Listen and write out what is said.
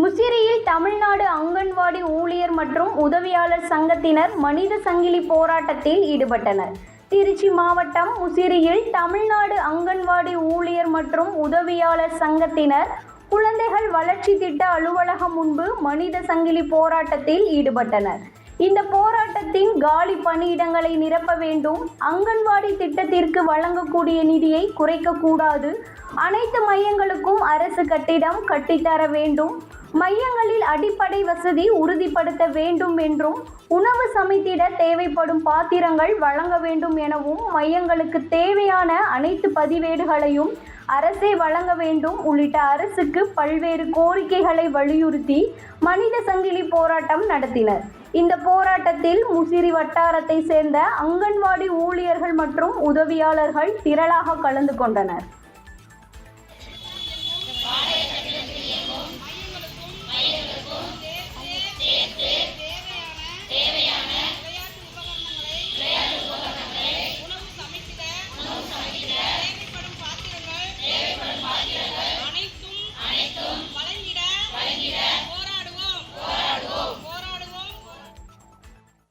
முசிறியில் தமிழ்நாடு அங்கன்வாடி ஊழியர் மற்றும் உதவியாளர் சங்கத்தினர் மனித சங்கிலி போராட்டத்தில் ஈடுபட்டனர். திருச்சி மாவட்டம் முசிறியில் தமிழ்நாடு அங்கன்வாடி ஊழியர் மற்றும் உதவியாளர் சங்கத்தினர் குழந்தைகள் வளர்ச்சி திட்ட அலுவலகம் முன்பு மனித சங்கிலி போராட்டத்தில் ஈடுபட்டனர். இந்த போராட்டத்தின் காலி பணியிடங்களை நிரப்ப வேண்டும். அங்கன்வாடி திட்டத்திற்கு வழங்கக்கூடிய நிதியை குறைக்கக்கூடாது. அனைத்து மையங்களுக்கும் அரசு கட்டிடம் கட்டித்தர வேண்டும். மையங்களில் அடிப்படை வசதி உறுதிப்படுத்த வேண்டும் என்றும் உணவு சமைத்திட தேவைப்படும் பாத்திரங்கள் வழங்க வேண்டும் எனவும் மையங்களுக்கு தேவையான அனைத்து பதிவேடுகளையும் அரசே வழங்க வேண்டும் உள்ளிட்ட அரசுக்கு பல்வேறு கோரிக்கைகளை வலியுறுத்தி மனித சங்கிலி போராட்டம் நடத்தினர். இந்த போராட்டத்தில் முசிறி வட்டாரத்தை சேர்ந்த அங்கன்வாடி ஊழியர்கள் மற்றும் உதவியாளர்கள் திரளாக கலந்து கொண்டனர்.